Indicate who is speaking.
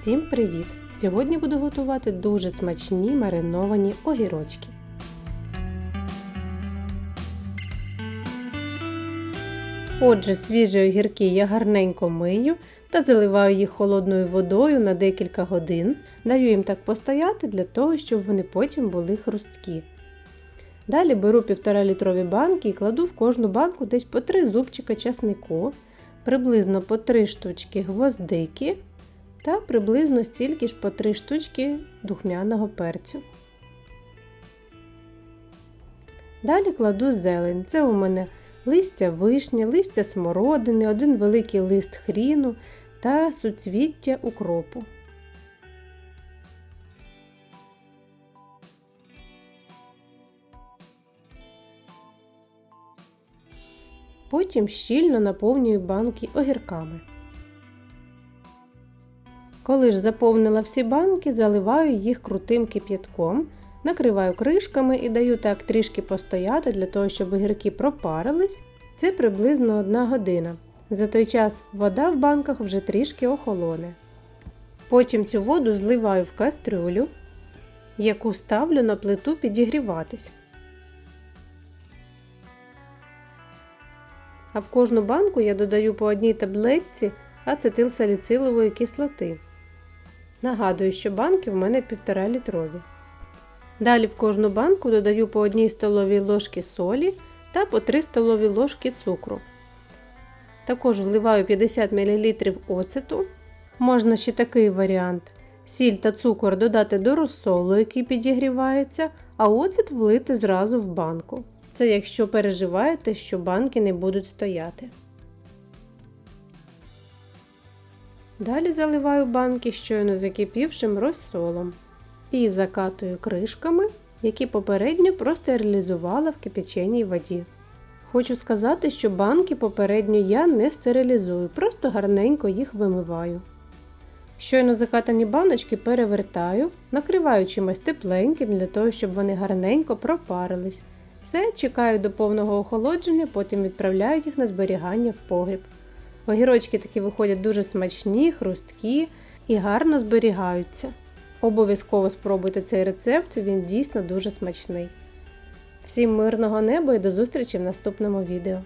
Speaker 1: Всім привіт! Сьогодні буду готувати дуже смачні мариновані огірочки. Отже, свіжі огірки я гарненько мию та заливаю їх холодною водою на декілька годин. Даю їм так постояти для того, щоб вони потім були хрусткі. Далі беру 1,5 літрові банки і кладу в кожну банку десь по 3 зубчика часнику, приблизно по 3 штучки гвоздики та приблизно стільки ж по 3 штучки духмяного перцю. Далі кладу зелень. Це у мене листя вишні, листя смородини, один великий лист хріну та суцвіття укропу. Потім щільно наповнюю банки огірками. Коли ж заповнила всі банки, заливаю їх крутим кип'ятком, накриваю кришками і даю так трішки постояти для того, щоб огірки пропарились. Це приблизно 1 година. За той час вода в банках вже трішки охолоне. Потім цю воду зливаю в кастрюлю, яку ставлю на плиту підігріватись. А в кожну банку я додаю по одній таблетці ацетилсаліцилової кислоти. Нагадую, що банки в мене 1,5 літрові. Далі в кожну банку додаю по одній столовій ложці солі та по 3 столові ложки цукру. Також вливаю 50 мл оцету. Можна ще такий варіант. Сіль та цукор додати до розсолу, який підігрівається, а оцет влити зразу в банку. Це якщо переживаєте, що банки не будуть стояти. Далі заливаю банки щойно закипівшим розсолом і закатую кришками, які попередньо простерилізувала в кипяченій воді. Хочу сказати, що банки попередньо я не стерилізую, просто гарненько їх вимиваю. Щойно закатані баночки перевертаю, накриваю чимось тепленьким для того, щоб вони гарненько пропарились. Все, чекаю до повного охолодження, потім відправляю їх на зберігання в погріб. Огірочки такі виходять дуже смачні, хрусткі і гарно зберігаються. Обов'язково спробуйте цей рецепт, він дійсно дуже смачний. Всім мирного неба і до зустрічі в наступному відео.